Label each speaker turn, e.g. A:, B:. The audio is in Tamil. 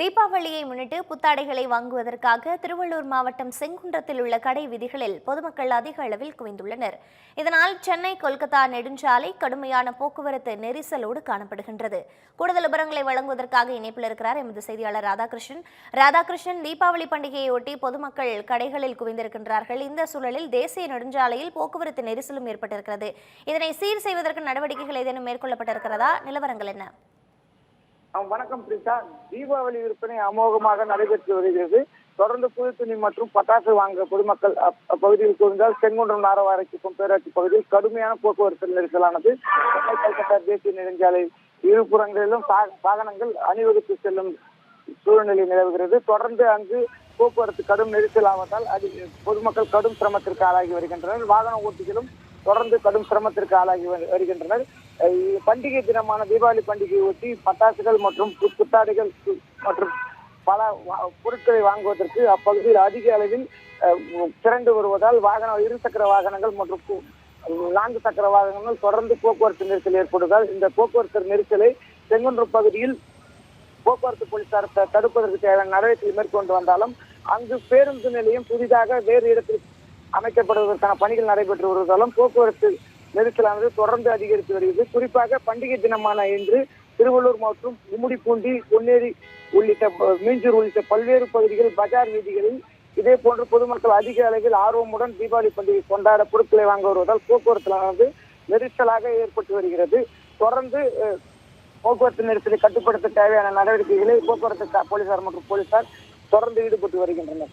A: தீபாவளியை முன்னிட்டு புத்தாடைகளை வாங்குவதற்காக திருவள்ளூர் மாவட்டம் செங்குன்றத்தில் உள்ள கடை விதிகளில் பொதுமக்கள் அதிக அளவில் குவிந்துள்ளனர். இதனால் சென்னை கொல்கத்தா நெடுஞ்சாலை கடுமையான போக்குவரத்து நெரிசலோடு காணப்படுகின்றது. கூடுதல் விவரங்களை வழங்குவதற்காக இணைப்பில் இருக்கிறார் எமது செய்தியாளர் ராதாகிருஷ்ணன். ராதாகிருஷ்ணன் தீபாவளி பண்டிகையொட்டி பொதுமக்கள் கடைகளில் குவிந்திருக்கின்றார்கள். இந்த சூழலில் தேசிய நெடுஞ்சாலையில் போக்குவரத்து நெரிசலும் ஏற்பட்டிருக்கிறது. இதனை சீர் செய்வதற்கு நடவடிக்கைகள் ஏதேனும் மேற்கொள்ளப்பட்டிருக்கிறதா? நிலவரங்கள் என்ன?
B: வணக்கம் பிரிசா தீபாவளி விற்பனை அமோகமாக நடைபெற்று வருகிறது. தொடர்ந்து புது துணி மற்றும் பட்டாசு வாங்க பொதுமக்கள் அப்- அப்பகுதியில் குவிந்தால் செங்குன்றம் நாரவாரைக்கும் பேராட்சி பகுதியில் கடுமையான போக்குவரத்து நெரிசலானது. சென்னை கல்கத்தா தேசிய நெடுஞ்சாலை இருபுறங்களிலும் வாகனங்கள் அணிவகுத்து செல்லும் சூழ்நிலை நிலவுகிறது. தொடர்ந்து அங்கு போக்குவரத்து கடும் நெரிசல் ஆவதால் அது பொதுமக்கள் கடும் சிரமத்திற்கு ஆளாகி வருகின்றனர். வாகன ஓட்டிகளும் தொடர்ந்து கடும் சிரமத்திற்கு ஆளாகி வருகின்றனர். பண்டிகை தினமான தீபாவளி பண்டிகையை ஒட்டி பட்டாசுகள் மற்றும் புத்தாடைகள் மற்றும் பல பொருட்களை வாங்குவதற்கு அப்பகுதியில் அதிக அளவில் திரண்டு வருவதால் வாகன இருசக்கர வாகனங்கள் மற்றும் நான்கு சக்கர வாகனங்கள் தொடர்ந்து போக்குவரத்து நெரிசல் ஏற்படுவதால் இந்த போக்குவரத்து நெரிசலை செங்குன்றூர் பகுதியில் போக்குவரத்து போலீசார் தடுப்பதற்கு தேவையான நடவடிக்கை மேற்கொண்டு வந்தாலும் அங்கு பேருந்து நிலையம் புதிதாக வேறு இடத்தில் அமைக்கப்படுவதற்கான பணிகள் நடைபெற்று வருவதாலும் போக்குவரத்து நெரிசலானது தொடர்ந்து அதிகரித்து வருகிறது. குறிப்பாக பண்டிகை தினமான இன்று திருவள்ளூர் மற்றும் கும்மிடிப்பூண்டி பொன்னேரி உள்ளிட்ட மீஞ்சூர் உள்ளிட்ட பல்வேறு பகுதிகள் பஜார் வீதிகளில் இதே போன்று பொதுமக்கள் அதிக அளவில் ஆர்வமுடன் தீபாவளி பண்டிகை கொண்டாட பொருட்களை வாங்க வருவதால் போக்குவரத்தானது நெரிசலாக ஏற்பட்டு வருகிறது. தொடர்ந்து போக்குவரத்து நெரிசலை கட்டுப்படுத்த தேவையான நடவடிக்கைகளை போக்குவரத்து போலீசார் மற்றும் போலீசார் தொடர்ந்து ஈடுபட்டு வருகின்றனர்.